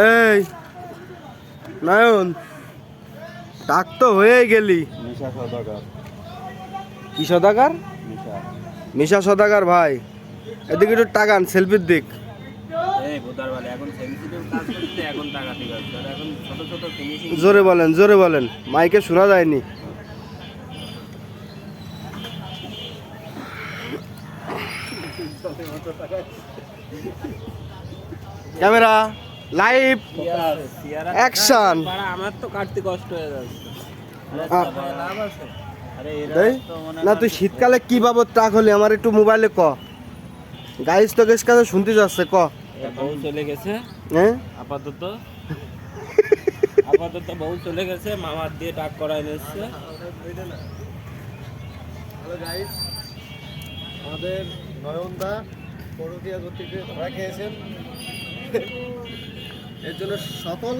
এই নয়ন ডাক তো হয়েই গেলি। কি সদাগার? মিশা সদাগার ভাই এদিকে একটু টাকান সেলফির দিক। জোরে বলেন জোরে বলেন মাইকে শোনা যায়নি। ক্যামেরা। Live Action! আমার তো কাটতে কষ্ট হয়ে যাচ্ছে। আ- লাভ আছে আরে এরা দেই? তো না তুই শীতকালে কি বাবদ ট্রাক হলি? আমার একটু মোবাইলে ক। গাইস তো গেছ কাছে শুনতে যাচ্ছে ক। বউ চলে গেছে। হ্যাঁ আপাতত। আপাতত বউ চলে গেছে মামার দিয়ে টাক করাই নিচ্ছে। হ্যালো গাইস আমাদের নয়নদা পরকিয়া গতিকে ধরা খেয়েছেন। এর জন্য সকল